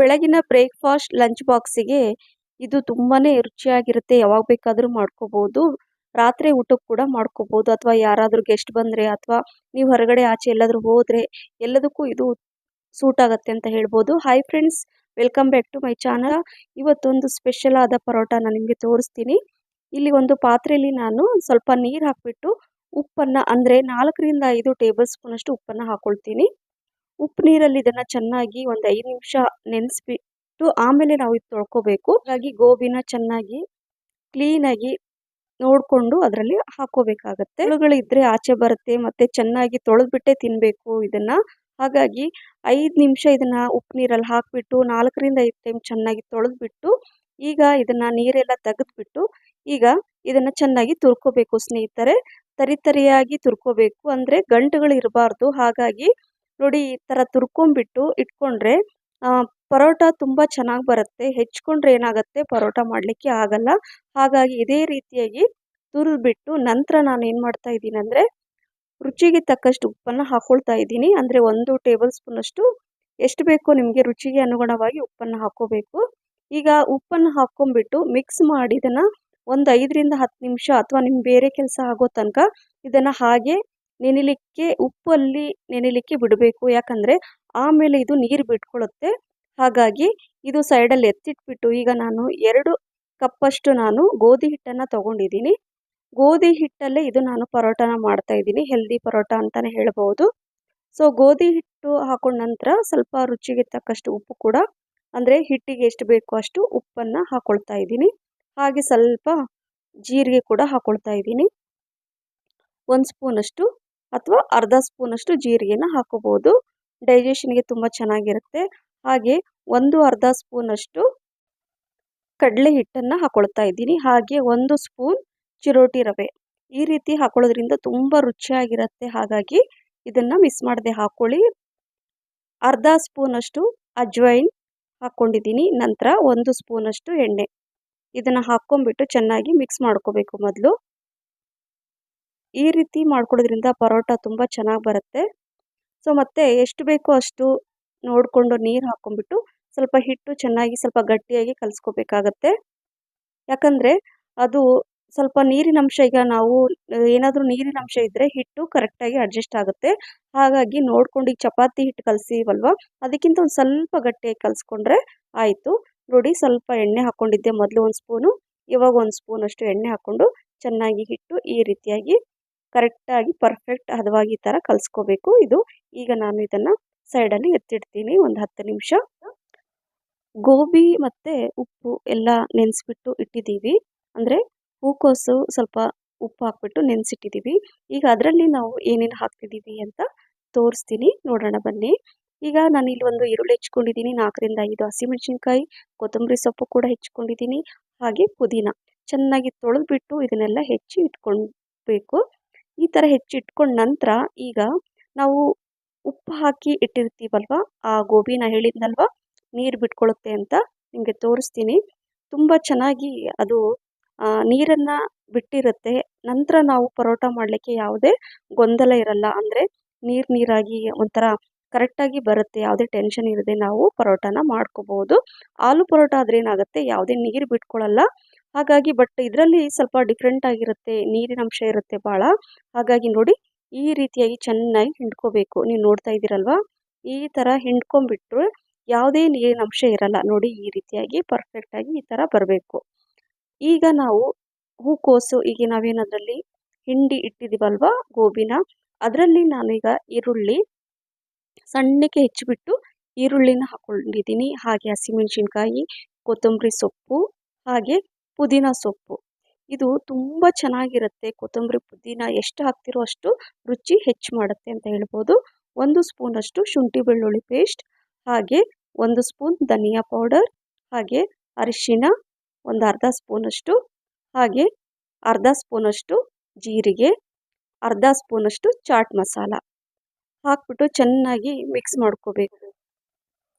ಬೆಳಗಿನ breakfast lunch ಬಾಕ್ಸಿಗೆ ಇದು ತುಂಬಾ ರುಚಿಯಾಗಿರುತ್ತೆ. ಯಾವಾಗ ಬೇಕಾದರೂ ಮಾಡ್ಕೋಬೋದು. ರಾತ್ರಿ ಊಟಕ್ಕೆ ಕೂಡ ಮಾಡ್ಕೋಬೋದು. ಅಥವಾ ಯಾರಾದರೂ ಗೆಸ್ಟ್ ಬಂದರೆ ಅಥವಾ ನೀವು ಹೊರಗಡೆ ಆಚೆ ಎಲ್ಲಾದರೂ ಹೋದರೆ ಎಲ್ಲದಕ್ಕೂ ಇದು ಸೂಟ್ ಆಗುತ್ತೆ ಅಂತ ಹೇಳ್ಬೋದು. Hi friends welcome back to my channel ಇವತ್ತೊಂದು ಸ್ಪೆಷಲ್ ಆದ ಪರೋಟ ನಾನು ನಿಮಗೆ ತೋರಿಸ್ತೀನಿ. ಇಲ್ಲಿ ಒಂದು ಪಾತ್ರೆಯಲ್ಲಿ ನಾನು ಸ್ವಲ್ಪ ನೀರು ಹಾಕಿಬಿಟ್ಟು ಉಪ್ಪನ್ನು ಅಂದರೆ ನಾಲ್ಕರಿಂದ ಐದು ಟೇಬಲ್ ಸ್ಪೂನಷ್ಟು ಉಪ್ಪನ್ನು ಹಾಕ್ಕೊಳ್ತೀನಿ ಉಪ್ಪು ನೀರಲ್ಲಿ ಇದನ್ನ ಚೆನ್ನಾಗಿ ಒಂದು ಐದು ನಿಮಿಷ ನೆನೆಸ್ಬಿಟ್ಟು ಆಮೇಲೆ ನಾವು ಇದು ತೊಳ್ಕೊಬೇಕು. ಹಾಗಾಗಿ ಗೋಬಿನ ಚೆನ್ನಾಗಿ ಕ್ಲೀನಾಗಿ ನೋಡಿಕೊಂಡು ಅದರಲ್ಲಿ ಹಾಕೋಬೇಕಾಗತ್ತೆ. ಹುಳುಗಳು ಇದ್ರೆ ಆಚೆ ಬರುತ್ತೆ, ಮತ್ತೆ ಚೆನ್ನಾಗಿ ತೊಳೆದ್ಬಿಟ್ಟೆ ತಿನ್ನಬೇಕು ಇದನ್ನ. ಹಾಗಾಗಿ ಐದು ನಿಮಿಷ ಇದನ್ನ ಉಪ್ಪು ನೀರಲ್ಲಿ ಹಾಕಿಬಿಟ್ಟು ನಾಲ್ಕರಿಂದ ಐದು ಟೈಮ್ ಚೆನ್ನಾಗಿ ತೊಳೆದ್ಬಿಟ್ಟು ಈಗ ಇದನ್ನ ನೀರೆಲ್ಲ ತೆಗೆದ್ಬಿಟ್ಟು ಈಗ ಇದನ್ನ ಚೆನ್ನಾಗಿ ತುರ್ಕೋಬೇಕು ಸ್ನೇಹಿತರೆ. ತರಿತರಿಯಾಗಿ ತುರ್ಕೋಬೇಕು, ಅಂದರೆ ಗಂಟುಗಳು ಇರಬಾರ್ದು. ಹಾಗಾಗಿ ನೋಡಿ ಈ ಥರ ತುರ್ಕೊಂಬಿಟ್ಟು ಇಟ್ಕೊಂಡ್ರೆ ಪರೋಟ ತುಂಬ ಚೆನ್ನಾಗಿ ಬರುತ್ತೆ. ಹೆಚ್ಕೊಂಡ್ರೆ ಏನಾಗುತ್ತೆ? ಪರೋಟ ಮಾಡಲಿಕ್ಕೆ ಆಗಲ್ಲ. ಹಾಗಾಗಿ ಇದೇ ರೀತಿಯಾಗಿ ತುರಿದ್ಬಿಟ್ಟು ನಂತರ ನಾನು ಏನು ಮಾಡ್ತಾ ಇದ್ದೀನಿ ಅಂದರೆ, ರುಚಿಗೆ ತಕ್ಕಷ್ಟು ಉಪ್ಪನ್ನು ಹಾಕ್ಕೊಳ್ತಾ ಇದ್ದೀನಿ. ಅಂದರೆ ಒಂದು ಟೇಬಲ್ ಸ್ಪೂನಷ್ಟು ಎಷ್ಟು ಬೇಕೋ ನಿಮಗೆ ರುಚಿಗೆ ಅನುಗುಣವಾಗಿ ಉಪ್ಪನ್ನು ಹಾಕ್ಕೋಬೇಕು ಈಗ ಉಪ್ಪನ್ನು ಹಾಕ್ಕೊಂಬಿಟ್ಟು ಮಿಕ್ಸ್ ಮಾಡಿ ಇದನ್ನು ಒಂದು ಐದರಿಂದ ಹತ್ತು ನಿಮಿಷ ಅಥವಾ ನಿಮ್ಗೆ ಬೇರೆ ಕೆಲಸ ಆಗೋ ತನಕ ಇದನ್ನು ಹಾಗೆ ನೆನೆಲಿಕ್ಕೆ, ಉಪ್ಪಲ್ಲಿ ನೆನಿಲಿಕ್ಕೆ ಬಿಡಬೇಕು. ಯಾಕಂದರೆ ಆಮೇಲೆ ಇದು ನೀರು ಬಿಟ್ಕೊಳ್ಳುತ್ತೆ ಹಾಗಾಗಿ ಇದು ಸೈಡಲ್ಲಿ ಎತ್ತಿಟ್ಬಿಟ್ಟು ಈಗ ನಾನು ಎರಡು ಕಪ್ಪಷ್ಟು ನಾನು ಗೋಧಿ ಹಿಟ್ಟನ್ನು ತೊಗೊಂಡಿದ್ದೀನಿ. ಗೋಧಿ ಹಿಟ್ಟಲ್ಲೇ ಇದು ನಾನು ಪರೋಟಾನ ಮಾಡ್ತಾ ಇದ್ದೀನಿ. ಹೆಲ್ದಿ ಪರೋಟ ಅಂತಲೇ ಹೇಳ್ಬೋದು. ಸೊ, ಗೋಧಿ ಹಿಟ್ಟು ಹಾಕೊಂಡ ನಂತರ ಸ್ವಲ್ಪ ರುಚಿಗೆ ತಕ್ಕಷ್ಟು ಉಪ್ಪು ಕೂಡ, ಅಂದರೆ ಹಿಟ್ಟಿಗೆ ಎಷ್ಟು ಬೇಕೋ ಅಷ್ಟು ಉಪ್ಪನ್ನು ಹಾಕ್ಕೊಳ್ತಾ ಇದ್ದೀನಿ. ಹಾಗೆ ಸ್ವಲ್ಪ ಜೀರಿಗೆ ಕೂಡ ಹಾಕ್ಕೊಳ್ತಾ ಇದ್ದೀನಿ. ಒಂದು ಸ್ಪೂನಷ್ಟು ಅಥವಾ ಅರ್ಧ ಸ್ಪೂನಷ್ಟು ಜೀರಿಗೆನ ಹಾಕೋಬೋದು. ಡೈಜೆಷನ್ಗೆ ತುಂಬ ಚೆನ್ನಾಗಿರುತ್ತೆ. ಹಾಗೆ ಒಂದು ಅರ್ಧ ಸ್ಪೂನಷ್ಟು ಕಡಲೆ ಹಿಟ್ಟನ್ನು ಹಾಕೊಳ್ತಾ ಇದ್ದೀನಿ. ಹಾಗೆ ಒಂದು ಸ್ಪೂನ್ ಚಿರೋಟಿ ರವೆ. ಈ ರೀತಿ ಹಾಕೊಳ್ಳೋದ್ರಿಂದ ತುಂಬ ರುಚಿಯಾಗಿರುತ್ತೆ. ಹಾಗಾಗಿ ಇದನ್ನು ಮಿಸ್ ಮಾಡದೆ ಹಾಕೊಳ್ಳಿ. ಅರ್ಧ ಸ್ಪೂನಷ್ಟು ಅಜ್ವೈನ್ ಹಾಕ್ಕೊಂಡಿದ್ದೀನಿ ನಂತರ ಒಂದು ಸ್ಪೂನಷ್ಟು ಎಣ್ಣೆ. ಇದನ್ನು ಹಾಕ್ಕೊಂಬಿಟ್ಟು ಚೆನ್ನಾಗಿ ಮಿಕ್ಸ್ ಮಾಡ್ಕೋಬೇಕು ಮೊದಲು. ಈ ರೀತಿ ಮಾಡ್ಕೊಳ್ಳೋದ್ರಿಂದ ಪರೋಟ ತುಂಬ ಚೆನ್ನಾಗಿ ಬರುತ್ತೆ. ಸೊ, ಮತ್ತು ಎಷ್ಟು ಬೇಕೋ ಅಷ್ಟು ನೋಡಿಕೊಂಡು ನೀರು ಹಾಕ್ಕೊಂಬಿಟ್ಟು ಸ್ವಲ್ಪ ಹಿಟ್ಟು ಚೆನ್ನಾಗಿ ಸ್ವಲ್ಪ ಗಟ್ಟಿಯಾಗಿ ಕಲಿಸ್ಕೋಬೇಕಾಗತ್ತೆ. ಯಾಕಂದರೆ ಅದು ಸ್ವಲ್ಪ ನೀರಿನ ಅಂಶ, ಈಗ ನಾವು ಏನಾದರೂ ನೀರಿನ ಅಂಶ ಇದ್ದರೆ ಹಿಟ್ಟು ಕರೆಕ್ಟಾಗಿ ಅಡ್ಜಸ್ಟ್ ಆಗುತ್ತೆ. ಹಾಗಾಗಿ ನೋಡ್ಕೊಂಡು ಈಗ ಚಪಾತಿ ಹಿಟ್ಟು ಕಲಸಿವಲ್ವ, ಅದಕ್ಕಿಂತ ಒಂದು ಸ್ವಲ್ಪ ಗಟ್ಟಿಯಾಗಿ ಕಲಿಸ್ಕೊಂಡ್ರೆ ಆಯಿತು. ನೋಡಿ, ಸ್ವಲ್ಪ ಎಣ್ಣೆ ಹಾಕ್ಕೊಂಡಿದ್ದೆ ಮೊದಲು ಒಂದು ಸ್ಪೂನು, ಇವಾಗ ಒಂದು ಸ್ಪೂನಷ್ಟು ಎಣ್ಣೆ ಹಾಕ್ಕೊಂಡು ಚೆನ್ನಾಗಿ ಹಿಟ್ಟು ಈ ರೀತಿಯಾಗಿ ಕರೆಕ್ಟಾಗಿ ಪರ್ಫೆಕ್ಟ್ ಹದವಾಗಿ ಈ ಥರ ಕಲಿಸ್ಕೋಬೇಕು. ಇದು ಈಗ ನಾನು ಇದನ್ನು ಸೈಡಲ್ಲಿ ಎತ್ತಿಡ್ತೀನಿ. ಒಂದು ಹತ್ತು ನಿಮಿಷ. ಗೋಬಿ ಮತ್ತು ಉಪ್ಪು ಎಲ್ಲ ನೆನೆಸ್ಬಿಟ್ಟು ಇಟ್ಟಿದ್ದೀವಿ. ಅಂದರೆ ಹೂಕೋಸು ಸ್ವಲ್ಪ ಉಪ್ಪು ಹಾಕ್ಬಿಟ್ಟು ನೆನೆಸಿಟ್ಟಿದ್ದೀವಿ. ಈಗ ಅದರಲ್ಲಿ ನಾವು ಏನೇನು ಹಾಕ್ತಿದ್ದೀವಿ ಅಂತ ತೋರಿಸ್ತೀನಿ. ನೋಡೋಣ ಬನ್ನಿ. ಈಗ ನಾನು ಇಲ್ಲಿ ಒಂದು ಈರುಳ್ಳಿ ಹೆಚ್ಕೊಂಡಿದ್ದೀನಿ ನಾಲ್ಕರಿಂದ ಐದು ಹಸಿಮೆಣಸಿನ್ಕಾಯಿ, ಕೊತ್ತಂಬರಿ ಸೊಪ್ಪು ಕೂಡ ಹೆಚ್ಕೊಂಡಿದ್ದೀನಿ ಹಾಗೆ ಪುದೀನ. ಚೆನ್ನಾಗಿ ತೊಳೆದ್ಬಿಟ್ಟು ಇದನ್ನೆಲ್ಲ ಹೆಚ್ಚಿ ಇಟ್ಕೊಳ್ಬೇಕು. ಈ ಥರ ಹೆಚ್ಚಿಟ್ಕೊಂಡ ನಂತರ ಈಗ ನಾವು ಉಪ್ಪು ಹಾಕಿ ಇಟ್ಟಿರ್ತೀವಲ್ವ? ಆ ಗೋಬಿನ ಹೇಳಿದ್ನಲ್ವ? ನೀರು ಬಿಟ್ಕೊಳ್ಳುತ್ತೆ ಅಂತ ನಿಮಗೆ ತೋರಿಸ್ತೀನಿ. ತುಂಬ ಚೆನ್ನಾಗಿ ಅದು ನೀರನ್ನು ಬಿಟ್ಟಿರುತ್ತೆ. ನಂತರ ನಾವು ಪರೋಟ ಮಾಡಲಿಕ್ಕೆ ಯಾವುದೇ ಗೊಂದಲ ಇರಲ್ಲ. ಅಂದರೆ ನೀರು ನೀರಾಗಿ ಒಂಥರ ಕರೆಕ್ಟಾಗಿ ಬರುತ್ತೆ. ಯಾವುದೇ ಟೆನ್ಷನ್ ಇರದೆ ನಾವು ಪರೋಟಾನ ಮಾಡ್ಕೋಬೋದು. ಆಲೂ ಪರೋಟ ಆದರೆ ಏನಾಗುತ್ತೆ? ಯಾವುದೇ ನೀರು ಬಿಟ್ಕೊಳ್ಳಲ್ಲ ಹಾಗಾಗಿ ಬಟ್ ಇದರಲ್ಲಿ ಸ್ವಲ್ಪ ಡಿಫ್ರೆಂಟ್ ಆಗಿರುತ್ತೆ, ನೀರಿನ ಅಂಶ ಇರುತ್ತೆ ಭಾಳ ಹಾಗಾಗಿ ನೋಡಿ, ಈ ರೀತಿಯಾಗಿ ಚೆನ್ನಾಗಿ ಹಿಂಡ್ಕೋಬೇಕು. ನೀವು ನೋಡ್ತಾ ಇದ್ದೀರಲ್ವಾ? ಈ ಥರ ಹಿಂಡ್ಕೊಂಬಿಟ್ರು ಯಾವುದೇ ನೀರಿನ ಅಂಶ ಇರಲ್ಲ. ನೋಡಿ, ಈ ರೀತಿಯಾಗಿ ಪರ್ಫೆಕ್ಟಾಗಿ ಈ ಥರ ಬರಬೇಕು. ಈಗ ನಾವು ಹೂಕೋಸು, ಈಗ ನಾವೇನದರಲ್ಲಿ ಹಿಂಡಿ ಇಟ್ಟಿದ್ದೀವಲ್ವ ಗೋಬಿನ? ಅದರಲ್ಲಿ ನಾನೀಗ ಈರುಳ್ಳಿ ಸಣ್ಣಕ್ಕೆ ಹೆಚ್ಚಿಬಿಟ್ಟು ಈರುಳ್ಳಿನ ಹಾಕ್ಕೊಂಡಿದ್ದೀನಿ ಹಾಗೆ ಹಸಿಮೆಣಸಿನ್ಕಾಯಿ, ಕೊತ್ತಂಬರಿ ಸೊಪ್ಪು, ಹಾಗೆ ಪುದೀನ ಸೊಪ್ಪು. ಇದು ತುಂಬ ಚೆನ್ನಾಗಿರುತ್ತೆ. ಕೊತ್ತಂಬರಿ ಪುದೀನ ಎಷ್ಟು ಹಾಕ್ತಿರೋ ಅಷ್ಟು ರುಚಿ ಹೆಚ್ಚು ಮಾಡುತ್ತೆ ಅಂತ ಹೇಳ್ಬೋದು. ಒಂದು ಸ್ಪೂನಷ್ಟು ಶುಂಠಿ ಬೆಳ್ಳುಳ್ಳಿ ಪೇಸ್ಟ್, ಹಾಗೆ ಒಂದು ಸ್ಪೂನ್ ಧನಿಯಾ ಪೌಡರ್, ಹಾಗೆ ಅರಿಶಿನ ಒಂದು ಅರ್ಧ ಸ್ಪೂನಷ್ಟು ಹಾಗೆ ಅರ್ಧ ಸ್ಪೂನಷ್ಟು ಜೀರಿಗೆ, ಅರ್ಧ ಸ್ಪೂನಷ್ಟು ಚಾಟ್ ಮಸಾಲ. ಹಾಕ್ಬಿಟ್ಟು ಚೆನ್ನಾಗಿ ಮಿಕ್ಸ್ ಮಾಡ್ಕೋಬೇಕು.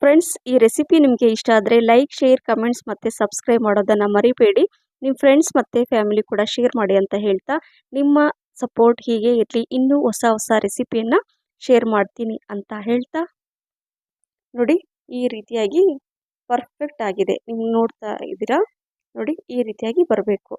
ಫ್ರೆಂಡ್ಸ್ ಈ ರೆಸಿಪಿ ನಿಮಗೆ ಇಷ್ಟ ಆದರೆ ಲೈಕ್ ಶೇರ್ ಕಮೆಂಟ್ಸ್ ಮತ್ತು ಸಬ್ಸ್ಕ್ರೈಬ್ ಮಾಡೋದನ್ನು ಮರಿಬೇಡಿ. ನಿಮ್ಮ ಫ್ರೆಂಡ್ಸ್ ಮತ್ತು ಫ್ಯಾಮಿಲಿ ಕೂಡ ಶೇರ್ ಮಾಡಿ ಅಂತ ಹೇಳ್ತಾ ನಿಮ್ಮ ಸಪೋರ್ಟ್ ಹೀಗೆ ಇರಲಿ. ಇನ್ನೂ ಹೊಸ ಹೊಸ ರೆಸಿಪಿಯನ್ನು ಶೇರ್ ಮಾಡ್ತೀನಿ ಅಂತ ಹೇಳ್ತಾ. ನೋಡಿ, ಈ ರೀತಿಯಾಗಿ ಪರ್ಫೆಕ್ಟ್ ಆಗಿದೆ. ನೀವು ನೋಡ್ತಾ ಇದ್ದೀರಾ? ನೋಡಿ, ಈ ರೀತಿಯಾಗಿ ಬರಬೇಕು.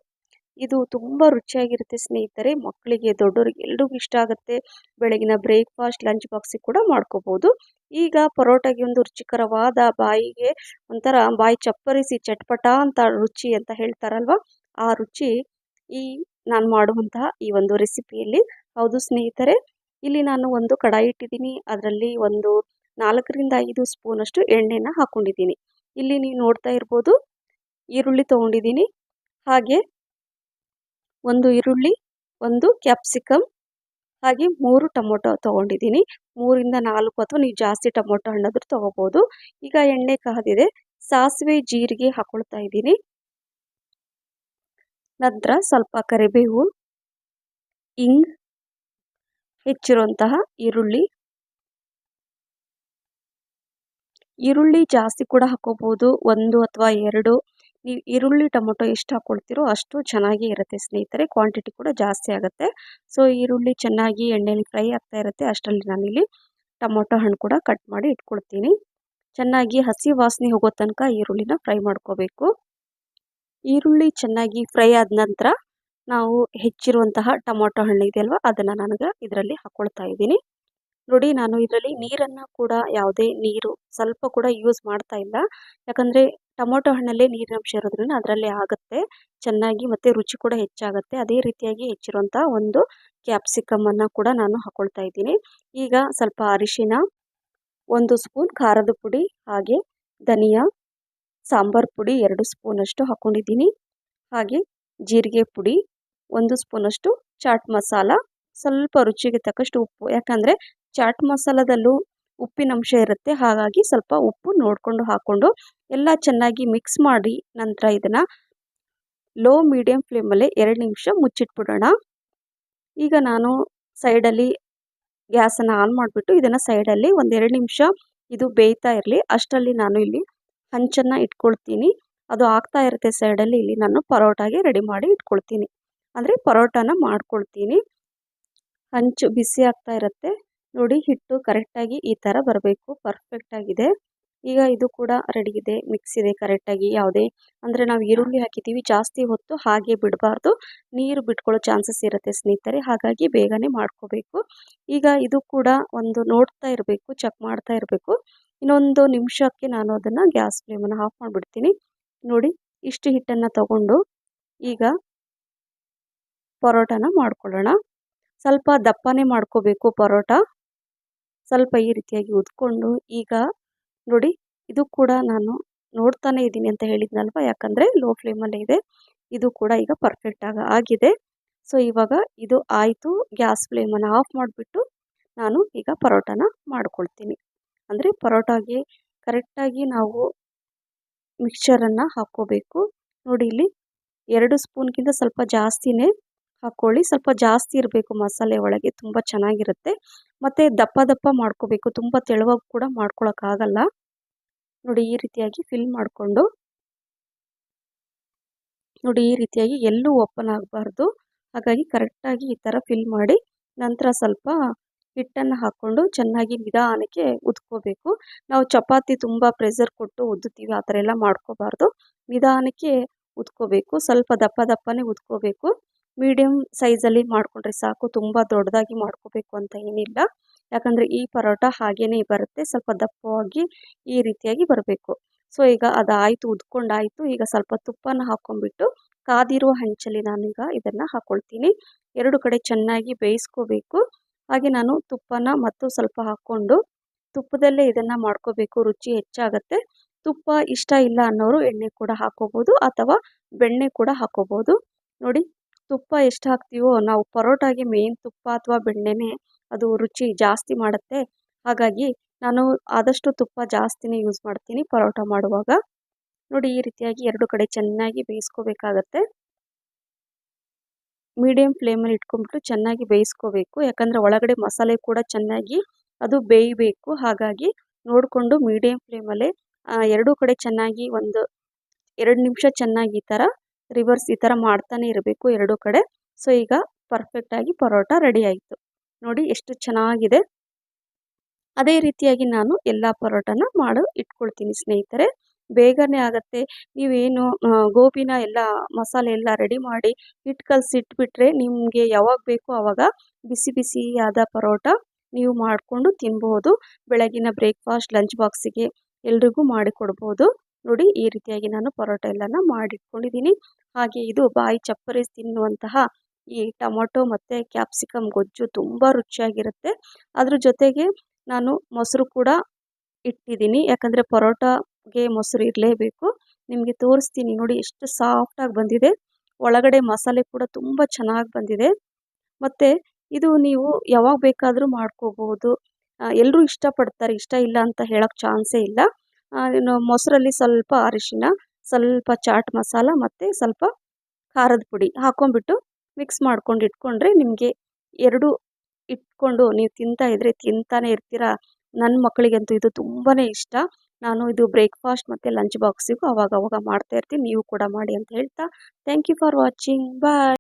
ಇದು ತುಂಬ ರುಚಿಯಾಗಿರುತ್ತೆ ಸ್ನೇಹಿತರೆ. ಮಕ್ಕಳಿಗೆ ದೊಡ್ಡವರಿಗೆ ಎಲ್ರಿಗೂ ಇಷ್ಟ ಆಗುತ್ತೆ. ಬೆಳಗಿನ ಬ್ರೇಕ್ಫಾಸ್ಟ್, ಲಂಚ್ ಬಾಕ್ಸಿಗೆ ಕೂಡ ಮಾಡ್ಕೋಬೋದು. ಈಗ ಪರೋಟಾಗೆ ಒಂದು ರುಚಿಕರವಾದ ಬಾಯಿಗೆ ಒಂಥರ ಬಾಯಿ ಚಪ್ಪರಿಸಿ ಚಟ್ಪಟ ಅಂತ ರುಚಿ ಅಂತ ಹೇಳ್ತಾರಲ್ವ? ಆ ರುಚಿ ಈ ನಾನು ಮಾಡುವಂತಹ ಈ ಒಂದು ರೆಸಿಪಿಯಲ್ಲಿ. ಹೌದು ಸ್ನೇಹಿತರೆ, ಇಲ್ಲಿ ನಾನು ಒಂದು ಕಡಾಯಿ ಇಟ್ಟಿದ್ದೀನಿ. ಅದರಲ್ಲಿ ಒಂದು ನಾಲ್ಕರಿಂದ ಐದು ಸ್ಪೂನಷ್ಟು ಎಣ್ಣೆನ ಹಾಕ್ಕೊಂಡಿದ್ದೀನಿ ಇಲ್ಲಿ ನೀವು ನೋಡ್ತಾ ಇರ್ಬೋದು, ಈರುಳ್ಳಿ ತೊಗೊಂಡಿದ್ದೀನಿ. ಹಾಗೆ ಒಂದು ಈರುಳ್ಳಿ, ಒಂದು ಕ್ಯಾಪ್ಸಿಕಮ್ ಹಾಗೆ ಮೂರು ಟೊಮೊಟೊ ತೊಗೊಂಡಿದ್ದೀನಿ. ಮೂರಿಂದ ನಾಲ್ಕು ಅಥವಾ ನೀವು ಜಾಸ್ತಿ ಟೊಮೊಟೊ ಹಣ್ಣಾದರೂ ತೊಗೋಬೋದು. ಈಗ ಎಣ್ಣೆ ಕಾದಿದೆ. ಸಾಸಿವೆ, ಜೀರಿಗೆ ಹಾಕೊಳ್ತಾ ಇದ್ದೀನಿ. ನಂತರ ಸ್ವಲ್ಪ ಕರಿಬೇವು, ಇಂಗ್, ಹೆಚ್ಚಿರುವಂತಹ ಈರುಳ್ಳಿ. ಈರುಳ್ಳಿ ಜಾಸ್ತಿ ಕೂಡ ಹಾಕೋಬೋದು. ಒಂದು ಅಥವಾ ಎರಡು. ನೀವು ಈರುಳ್ಳಿ ಟೊಮೊಟೊ ಎಷ್ಟು ಹಾಕ್ಕೊಳ್ತೀರೋ ಅಷ್ಟು ಚೆನ್ನಾಗಿ ಇರುತ್ತೆ ಸ್ನೇಹಿತರೆ ಕ್ವಾಂಟಿಟಿ ಕೂಡ ಜಾಸ್ತಿ ಆಗುತ್ತೆ. ಸೊ ಈರುಳ್ಳಿ ಚೆನ್ನಾಗಿ ಎಣ್ಣೆಯಲ್ಲಿ ಫ್ರೈ ಆಗ್ತಾ ಇರುತ್ತೆ, ಅಷ್ಟರಲ್ಲಿ ನಾನಿಲ್ಲಿ ಟೊಮೊಟೊ ಹಣ್ಣು ಕೂಡ ಕಟ್ ಮಾಡಿ ಇಟ್ಕೊಳ್ತೀನಿ. ಚೆನ್ನಾಗಿ ಹಸಿ ವಾಸನೆ ಹೋಗೋ ತನಕ ಈರುಳ್ಳಿನ ಫ್ರೈ ಮಾಡ್ಕೋಬೇಕು. ಈರುಳ್ಳಿ ಚೆನ್ನಾಗಿ ಫ್ರೈ ಆದ ನಂತರ ನಾವು ಹೆಚ್ಚಿರುವಂತಹ ಟೊಮೊಟೊ ಹಣ್ಣು ಇದೆಯಲ್ವ ಅದನ್ನು ನನಗೆ ಇದರಲ್ಲಿ ಹಾಕ್ಕೊಳ್ತಾ ಇದ್ದೀನಿ. ನೋಡಿ, ನಾನು ಇದರಲ್ಲಿ ನೀರನ್ನು ಕೂಡ ಯಾವುದೇ ನೀರು ಸ್ವಲ್ಪ ಕೂಡ ಯೂಸ್ ಮಾಡ್ತಾ ಇಲ್ಲ. ಯಾಕಂದರೆ ಟೊಮೊಟೊ ಹಣ್ಣಲ್ಲಿ ನೀರಿನಂಶ ಇರೋದ್ರಿಂದ ಅದರಲ್ಲಿ ಆಗುತ್ತೆ. ಚೆನ್ನಾಗಿ ಮತ್ತು ರುಚಿ ಕೂಡ ಹೆಚ್ಚಾಗುತ್ತೆ. ಅದೇ ರೀತಿಯಾಗಿ ಹೆಚ್ಚಿರುವಂಥ ಒಂದು ಕ್ಯಾಪ್ಸಿಕಮನ್ನು ಕೂಡ ನಾನು ಹಾಕ್ಕೊಳ್ತಾ ಇದ್ದೀನಿ. ಈಗ ಸ್ವಲ್ಪ ಅರಿಶಿನ, ಒಂದು ಸ್ಪೂನ್ ಖಾರದ ಪುಡಿ, ಹಾಗೆ ಧನಿಯಾ, ಸಾಂಬಾರು ಪುಡಿ ಎರಡು ಸ್ಪೂನಷ್ಟು ಹಾಕ್ಕೊಂಡಿದ್ದೀನಿ ಹಾಗೆ ಜೀರಿಗೆ ಪುಡಿ, ಒಂದು ಸ್ಪೂನಷ್ಟು ಚಾಟ್ ಮಸಾಲ. ಸ್ವಲ್ಪ ರುಚಿಗೆ ತಕ್ಕಷ್ಟು ಉಪ್ಪು. ಯಾಕಂದರೆ ಚಾಟ್ ಮಸಾಲದಲ್ಲೂ ಉಪ್ಪಿನಂಶ ಇರುತ್ತೆ. ಹಾಗಾಗಿ ಸ್ವಲ್ಪ ಉಪ್ಪು ನೋಡಿಕೊಂಡು ಹಾಕ್ಕೊಂಡು ಎಲ್ಲ ಚೆನ್ನಾಗಿ ಮಿಕ್ಸ್ ಮಾಡಿ ನಂತರ ಇದನ್ನು ಲೋ ಮೀಡಿಯಮ್ ಫ್ಲೇಮಲ್ಲೇ ಎರಡು ನಿಮಿಷ ಮುಚ್ಚಿಟ್ಬಿಡೋಣ. ಈಗ ನಾನು ಸೈಡಲ್ಲಿ ಗ್ಯಾಸನ್ನು ಆನ್ ಮಾಡಿಬಿಟ್ಟು ಇದನ್ನು ಸೈಡಲ್ಲಿ ಎರಡು ನಿಮಿಷ ಇದು ಬೇಯ್ತಾ ಇರಲಿ. ಅಷ್ಟರಲ್ಲಿ ನಾನು ಇಲ್ಲಿ ಹಂಚನ್ನು ಇಟ್ಕೊಳ್ತೀನಿ. ಅದು ಆಗ್ತಾ ಇರುತ್ತೆ ಸೈಡಲ್ಲಿ ಇಲ್ಲಿ ನಾನು ಪರೋಟಾಗೆ ರೆಡಿ ಮಾಡಿ ಇಟ್ಕೊಳ್ತೀನಿ. ಅಂದರೆ ಪರೋಟಾನ ಮಾಡ್ಕೊಳ್ತೀನಿ. ಹಂಚು ಬಿಸಿ ಆಗ್ತಾ ಇರುತ್ತೆ. ನೋಡಿ ಹಿಟ್ಟು ಕರೆಕ್ಟಾಗಿ ಈ ಥರ ಬರಬೇಕು ಪರ್ಫೆಕ್ಟಾಗಿದೆ ಈಗ ಇದು ಕೂಡ ರೆಡಿ ಇದೆ ಮಿಕ್ಸ್ ಇದೆ ಕರೆಕ್ಟಾಗಿ ಯಾವುದೇ, ಅಂದರೆ ನಾವು ಈರುಳ್ಳಿ ಹಾಕಿದ್ದೀವಿ ಜಾಸ್ತಿ ಹೊತ್ತು ಹಾಗೆ ಬಿಡಬಾರ್ದು. ನೀರು ಬಿಟ್ಕೊಳ್ಳೋ ಚಾನ್ಸಸ್ ಇರುತ್ತೆ ಸ್ನೇಹಿತರೆ, ಹಾಗಾಗಿ ಬೇಗನೆ ಮಾಡ್ಕೋಬೇಕು. ಈಗ ಇದು ಕೂಡ ಒಂದು ನೋಡ್ತಾ ಇರಬೇಕು ಚೆಕ್ ಮಾಡ್ತಾ ಇರಬೇಕು. ಇನ್ನೊಂದು ನಿಮಿಷಕ್ಕೆ ನಾನು ಅದನ್ನು ಗ್ಯಾಸ್ ಫ್ಲೇಮನ್ನು ಆಫ್ ಮಾಡಿಬಿಡ್ತೀನಿ. ನೋಡಿ, ಇಷ್ಟು ಹಿಟ್ಟನ್ನು ತಗೊಂಡು ಈಗ ಪರೋಟಾನ ಮಾಡ್ಕೊಳ್ಳೋಣ. ಸ್ವಲ್ಪ ದಪ್ಪನೇ ಮಾಡ್ಕೋಬೇಕು ಪರೋಟ. ಸ್ವಲ್ಪ ಈ ರೀತಿಯಾಗಿ ಉದ್ಕೊಂಡು ಈಗ ನೋಡಿ ಇದು ಕೂಡ ನಾನು ನೋಡ್ತಾನೆ ಇದ್ದೀನಿ ಅಂತ ಹೇಳಿದ್ನಲ್ವ? ಯಾಕಂದರೆ ಲೋ ಫ್ಲೇಮಲ್ಲೇ ಇದೆ. ಇದು ಕೂಡ ಈಗ ಪರ್ಫೆಕ್ಟಾಗಿ ಆಗಿದೆ. ಸೊ ಇವಾಗ ಇದು ಆಯಿತು. ಗ್ಯಾಸ್ ಫ್ಲೇಮನ್ನು ಆಫ್ ಮಾಡಿಬಿಟ್ಟು ನಾನು ಈಗ ಪರೋಟಾನ ಮಾಡ್ಕೊಳ್ತೀನಿ. ಅಂದರೆ ಪರೋಟಾಗೆ ಕರೆಕ್ಟಾಗಿ ನಾವು ಮಿಕ್ಸ್ಚರನ್ನು ಹಾಕ್ಕೋಬೇಕು. ನೋಡಿ ಇಲ್ಲಿ ಎರಡು ಸ್ಪೂನ್ಗಿಂತ ಸ್ವಲ್ಪ ಜಾಸ್ತಿನೇ ಹಾಕ್ಕೊಳ್ಳಿ ಸ್ವಲ್ಪ ಜಾಸ್ತಿ ಇರಬೇಕು ಮಸಾಲೆ ಒಳಗೆ, ತುಂಬ ಚೆನ್ನಾಗಿರುತ್ತೆ. ಮತ್ತು ದಪ್ಪ ದಪ್ಪ ಮಾಡ್ಕೋಬೇಕು. ತುಂಬ ತೆಳುವಾಗಿ ಕೂಡ ಮಾಡ್ಕೊಳಕ್ಕಾಗಲ್ಲ ನೋಡಿ, ಈ ರೀತಿಯಾಗಿ ಫಿಲ್ ಮಾಡಿಕೊಂಡು. ನೋಡಿ, ಈ ರೀತಿಯಾಗಿ ಎಲ್ಲೂ ಓಪನ್ ಆಗಬಾರ್ದು. ಹಾಗಾಗಿ ಕರೆಕ್ಟಾಗಿ ಈ ಥರ ಫಿಲ್ ಮಾಡಿ, ನಂತರ ಸ್ವಲ್ಪ ಹಿಟ್ಟನ್ನು ಹಾಕ್ಕೊಂಡು ಚೆನ್ನಾಗಿ ನಿಧಾನಕ್ಕೆ ಉದ್ಕೋಬೇಕು. ನಾವು ಚಪಾತಿ ತುಂಬ ಪ್ರೆಸರ್ ಕೊಟ್ಟು ಉದ್ದುತ್ತೀವಿ, ಆ ಥರ ಎಲ್ಲ ಮಾಡ್ಕೋಬಾರ್ದು. ನಿಧಾನಕ್ಕೆ ಉದ್ಕೋಬೇಕು. ಸ್ವಲ್ಪ ದಪ್ಪ ದಪ್ಪನೇ ಉದ್ಕೋಬೇಕು. ಮೀಡಿಯಮ್ ಸೈಜಲ್ಲಿ ಮಾಡಿಕೊಂಡ್ರೆ ಸಾಕು, ತುಂಬ ದೊಡ್ಡದಾಗಿ ಮಾಡ್ಕೋಬೇಕು ಅಂತ ಏನಿಲ್ಲ. ಯಾಕಂದರೆ ಈ ಪರೋಟ ಹಾಗೇ ಬರುತ್ತೆ, ಸ್ವಲ್ಪ ದಪ್ಪವಾಗಿ ಈ ರೀತಿಯಾಗಿ ಬರಬೇಕು. ಸೊ, ಈಗ ಅದಾಯಿತು, ಉದ್ಕೊಂಡಾಯಿತು, ಈಗ ಸ್ವಲ್ಪ ತುಪ್ಪನ ಹಾಕ್ಕೊಂಡ್ಬಿಟ್ಟು ಕಾದಿರುವ ಹಂಚಲ್ಲಿ ನಾನೀಗ ಇದನ್ನು ಹಾಕ್ಕೊಳ್ತೀನಿ ಎರಡು ಕಡೆ ಚೆನ್ನಾಗಿ ಬೇಯಿಸ್ಕೋಬೇಕು. ಹಾಗೆ ನಾನು ತುಪ್ಪನ ಮತ್ತು ಸ್ವಲ್ಪ ಹಾಕ್ಕೊಂಡು ತುಪ್ಪದಲ್ಲೇ ಇದನ್ನು ಮಾಡ್ಕೋಬೇಕು, ರುಚಿ ಹೆಚ್ಚಾಗುತ್ತೆ. ತುಪ್ಪ ಇಷ್ಟ ಇಲ್ಲ ಅನ್ನೋರು ಎಣ್ಣೆ ಕೂಡ ಹಾಕೋಬೋದು ಅಥವಾ ಬೆಣ್ಣೆ ಕೂಡ ಹಾಕೋಬೋದು. ನೋಡಿ. ತುಪ್ಪ ಎಷ್ಟು ಹಾಕ್ತೀವೋ ನಾವು ಪರೋಟಾಗೆ ಮೇಯ್ನ್ ತುಪ್ಪ ಅಥವಾ ಬೆಣ್ಣೆನೇ ಅದು ರುಚಿ ಜಾಸ್ತಿ ಮಾಡುತ್ತೆ. ಹಾಗಾಗಿ ನಾನು ಆದಷ್ಟು ತುಪ್ಪ ಜಾಸ್ತಿನೇ ಯೂಸ್ ಮಾಡ್ತೀನಿ ಪರೋಟ ಮಾಡುವಾಗ. ನೋಡಿ ಈ ರೀತಿಯಾಗಿ ಎರಡು ಕಡೆ ಚೆನ್ನಾಗಿ ಬೇಯಿಸ್ಕೋಬೇಕಾಗತ್ತೆ. ಮೀಡಿಯಮ್ ಫ್ಲೇಮಲ್ಲಿ ಇಟ್ಕೊಂಡ್ಬಿಟ್ಟು ಚೆನ್ನಾಗಿ ಬೇಯಿಸ್ಕೋಬೇಕು. ಯಾಕಂದರೆ ಒಳಗಡೆ ಮಸಾಲೆ ಕೂಡ ಚೆನ್ನಾಗಿ ಅದು ಬೇಯಬೇಕು. ಹಾಗಾಗಿ ನೋಡಿಕೊಂಡು ಮೀಡಿಯಮ್ ಫ್ಲೇಮಲ್ಲೇ ಎರಡೂ ಕಡೆ ಚೆನ್ನಾಗಿ ಒಂದು ಎರಡು ನಿಮಿಷ ಚೆನ್ನಾಗಿ ಈ ಥರ ರಿವರ್ಸ್ ಈ ಥರ ಮಾಡ್ತಾನೆ ಇರಬೇಕು ಎರಡೂ ಕಡೆ. ಸೊ ಈಗ ಪರ್ಫೆಕ್ಟಾಗಿ ಪರೋಟ ರೆಡಿ ಆಯಿತು. ನೋಡಿ ಎಷ್ಟು ಚೆನ್ನಾಗಿದೆ. ಅದೇ ರೀತಿಯಾಗಿ ನಾನು ಎಲ್ಲ ಪರೋಟನ ಮಾಡಿ, ಇಟ್ಕೊಳ್ತೀನಿ ಸ್ನೇಹಿತರೆ. ಬೇಗನೆ ಆಗುತ್ತೆ. ನೀವೇನು ಗೋಬಿನ ಎಲ್ಲ ಮಸಾಲೆ ಎಲ್ಲ ರೆಡಿ ಮಾಡಿ ಹಿಟ್ಟು ಕಲಸಿ ಇಟ್ಬಿಟ್ರೆ ನಿಮಗೆ ಯಾವಾಗ ಬೇಕೋ ಆವಾಗ ಬಿಸಿ ಬಿಸಿಯಾದ ಪರೋಟ ನೀವು ಮಾಡಿಕೊಂಡು ತಿನ್ಬೋದು. ಬೆಳಗಿನ ಬ್ರೇಕ್ಫಾಸ್ಟ್ ಲಂಚ್ ಬಾಕ್ಸಿಗೆ ಎಲ್ರಿಗೂ ಮಾಡಿಕೊಡ್ಬೋದು ನೋಡಿ ಈ ರೀತಿಯಾಗಿ ನಾನು ಪರೋಟ ಎಲ್ಲನ ಮಾಡಿಟ್ಕೊಂಡಿದ್ದೀನಿ. ಹಾಗೆ ಇದು ಬಾಯಿ ಚಪ್ಪರಿಸಿ ತಿನ್ನುವಂತಹ ಈ ಟೊಮೊಟೊ ಮತ್ತು ಕ್ಯಾಪ್ಸಿಕಮ್ ಗೊಜ್ಜು ತುಂಬ ರುಚಿಯಾಗಿರುತ್ತೆ. ಅದ್ರ ಜೊತೆಗೆ ನಾನು ಮೊಸರು ಕೂಡ ಇಟ್ಟಿದ್ದೀನಿ. ಯಾಕಂದರೆ ಪರೋಟಗೆ ಮೊಸರು ಇರಲೇಬೇಕು. ನಿಮಗೆ ತೋರಿಸ್ತೀನಿ ನೋಡಿ ಎಷ್ಟು ಸಾಫ್ಟಾಗಿ ಬಂದಿದೆ. ಒಳಗಡೆ ಮಸಾಲೆ ಕೂಡ ತುಂಬ ಚೆನ್ನಾಗಿ ಬಂದಿದೆ. ಮತ್ತು ಇದು ನೀವು ಯಾವಾಗ ಬೇಕಾದರೂ ಮಾಡ್ಕೋಬಹುದು. ಎಲ್ಲರೂ ಇಷ್ಟಪಡ್ತಾರೆ, ಇಷ್ಟ ಇಲ್ಲ ಅಂತ ಹೇಳೋಕ್ಕೆ ಚಾನ್ಸೇ ಇಲ್ಲ. ಇನ್ನು ಮೊಸರಲ್ಲಿ ಸ್ವಲ್ಪ ಅರಿಶಿನ, ಸ್ವಲ್ಪ ಚಾಟ್ ಮಸಾಲ ಮತ್ತು ಸ್ವಲ್ಪ ಖಾರದ ಪುಡಿ ಹಾಕ್ಕೊಂಬಿಟ್ಟು ಮಿಕ್ಸ್ ಮಾಡ್ಕೊಂಡು ಇಟ್ಕೊಂಡ್ರೆ ನಿಮಗೆ ಎರಡು ಇಟ್ಕೊಂಡು ನೀವು ತಿಂತಾ ಇದ್ರೆ ತಿಂತಾನೆ ಇರ್ತೀರಾ. ನನ್ನ ಮಕ್ಕಳಿಗಂತೂ ಇದು ತುಂಬಾ ಇಷ್ಟ. ನಾನು ಇದು ಬ್ರೇಕ್ಫಾಸ್ಟ್ ಮತ್ತು ಲಂಚ್ ಬಾಕ್ಸಿಗೂ ಅವಾಗ ಅವಾಗ ಮಾಡ್ತಾ ಇರ್ತೀನಿ. ನೀವು ಕೂಡ ಮಾಡಿ ಅಂತ ಹೇಳ್ತಾ thank you for watching bye